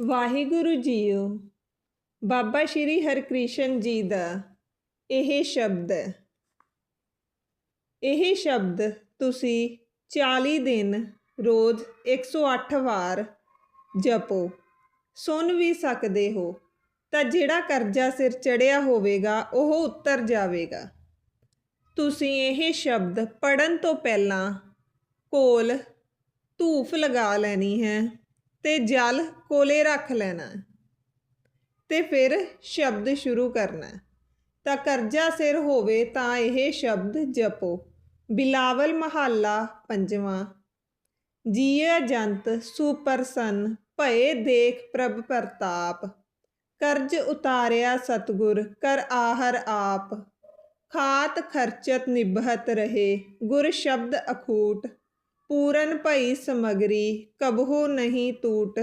ਵਾਹਿਗੁਰੂ ਜੀਓ। ਬਾਬਾ ਸ਼੍ਰੀ ਹਰਕ੍ਰਿਸ਼ਨ ਜੀ ਦਾ ਇਹ ਸ਼ਬਦ। ਇਹ ਸ਼ਬਦ ਤੁਸੀਂ 40 ਦਿਨ ਰੋਜ਼ 108 ਵਾਰ ਜਪੋ। ਸੁਣ ਵੀ ਸਕਦੇ ਹੋ, ਤਾਂ ਜਿਹੜਾ ਕਰਜ਼ਾ ਸਿਰ ਚੜਿਆ ਹੋਵੇਗਾ, ਉਹ ਉੱਤਰ ਜਾਵੇਗਾ। ਤੁਸੀਂ ਇਹ ਸ਼ਬਦ ਪੜਨ ਤੋਂ ਪਹਿਲਾਂ ਕੋਲ ਧੂਫ ਲਗਾ ਲੈਣੀ ਹੈ। ਤੇ ਜਲ ਕੋਲੇ ਰੱਖ ਲੈਣਾ ਤੇ ਫਿਰ ਸ਼ਬਦ ਸ਼ੁਰੂ ਕਰਨਾ ਤਾਂ ਕਰਜ਼ਾ ਸਿਰ ਹੋਵੇ ਤਾਂ ਇਹ ਸ਼ਬਦ ਜਪੋ। ਬਿਲਾਵਲ ਮਹੱਲਾ ਪੰਜਵਾਂ। ਜੀਏ ਜੰਤ ਸੁਪਰਸਨ, ਭਏ ਦੇਖ ਪ੍ਰਭ ਪ੍ਰਤਾਪ। ਕਰਜ਼ ਉਤਾਰਿਆ ਸਤਗੁਰ, ਕਰ ਆਹਰ ਆਪ। ਖਾਤ ਖਰਚਤ ਨਿਭਤ ਰਹੇ, ਗੁਰ ਸ਼ਬਦ ਅਖੂਟ। ਪੂਰਨ ਭਈ ਸਮਗਰੀ ਕਬਹੂ ਨਹੀਂ ਟੂਟ